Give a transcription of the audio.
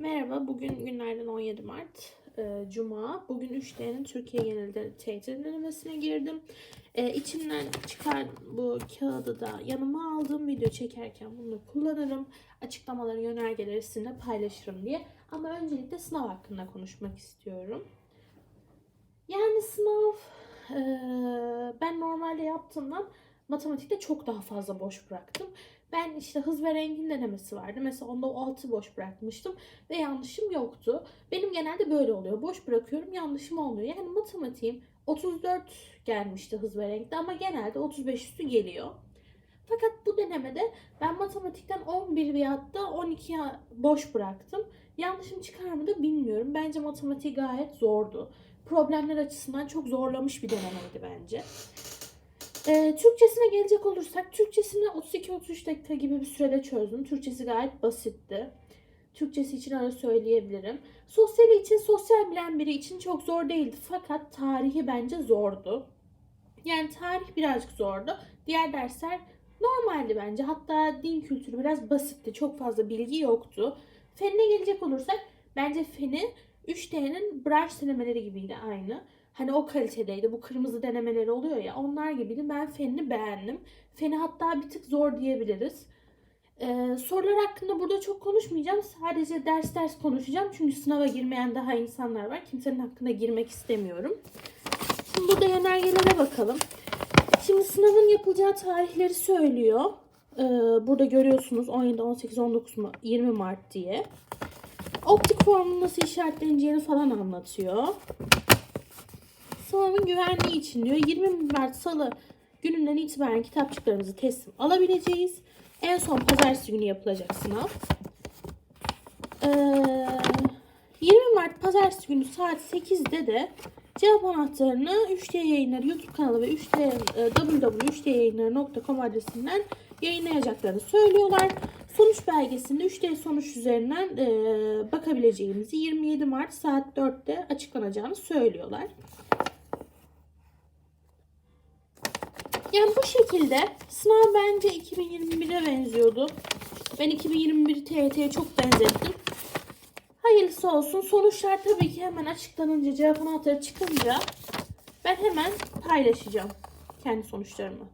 Merhaba, bugün günlerden 17 Mart, e, Cuma. Bugün 3D'nin Türkiye genelinde TYT denemesine girdim. E, içinden çıkan bu kağıdı da yanıma aldım. Video çekerken bunu kullanırım. Açıklamaları, yönergeleri sizinle paylaşırım diye. Ama öncelikle sınav hakkında konuşmak istiyorum. Yani sınav e, ben normalde yaptığımdan matematikte çok daha fazla boş bıraktım. Ben işte hız ve rengin denemesi vardı. Mesela onda o 6 boş bırakmıştım ve yanlışım yoktu. Benim genelde böyle oluyor. Boş bırakıyorum yanlışım olmuyor. Yani matematiğim 34 gelmişti hız ve renkte ama genelde 35 üstü geliyor. Fakat bu denemede ben matematikten 11 veyahut da 12 boş bıraktım. Yanlışım çıkar mı da bilmiyorum. Bence matematiği gayet zordu. Problemler açısından çok zorlamış bir denemeydi bence. Ee, Türkçesine gelecek olursak, Türkçesini 32-33 dakika gibi bir sürede çözdüm. Türkçesi gayet basitti. Türkçesi için öyle söyleyebilirim. Sosyali için, sosyal bilen biri için çok zor değildi. Fakat tarihi bence zordu. Yani tarih birazcık zordu. Diğer dersler normaldi bence. Hatta din kültürü biraz basitti. Çok fazla bilgi yoktu. Fenine gelecek olursak, bence feni 3D'nin branş denemeleri gibiydi aynı. Hani o kalitedeydi. Bu kırmızı denemeleri oluyor ya. Onlar gibiydi. Ben fenini beğendim. Feni hatta bir tık zor diyebiliriz. Ee, sorular hakkında burada çok konuşmayacağım. Sadece ders ders konuşacağım. Çünkü sınava girmeyen daha insanlar var. Kimsenin hakkına girmek istemiyorum. Şimdi burada yönergelere bakalım. Şimdi sınavın yapılacağı tarihleri söylüyor. Ee, burada görüyorsunuz 17, 18, 19, 20 Mart diye. Optik formun nasıl işaretleneceğini falan anlatıyor. Sınavın güvenliği için diyor 20 Mart Salı gününden itibaren kitapçıklarımızı teslim alabileceğiz. En son pazartesi günü yapılacak sınav. Ee, 20 Mart pazartesi günü saat 8'de de cevap anahtarını 3D yayınları YouTube kanalı ve 3D, e, www.3dyayınları.com adresinden yayınlayacaklarını söylüyorlar. Sonuç belgesinde 3D sonuç üzerinden e, bakabileceğimizi 27 Mart saat 4'te açıklanacağını söylüyorlar. Yani bu şekilde sınav bence 2021'e benziyordu. Ben 2021 TYT'ye çok benzettim. Hayırlısı olsun. Sonuçlar tabii ki hemen açıklanınca, cevap anahtarı çıkınca ben hemen paylaşacağım kendi sonuçlarımı.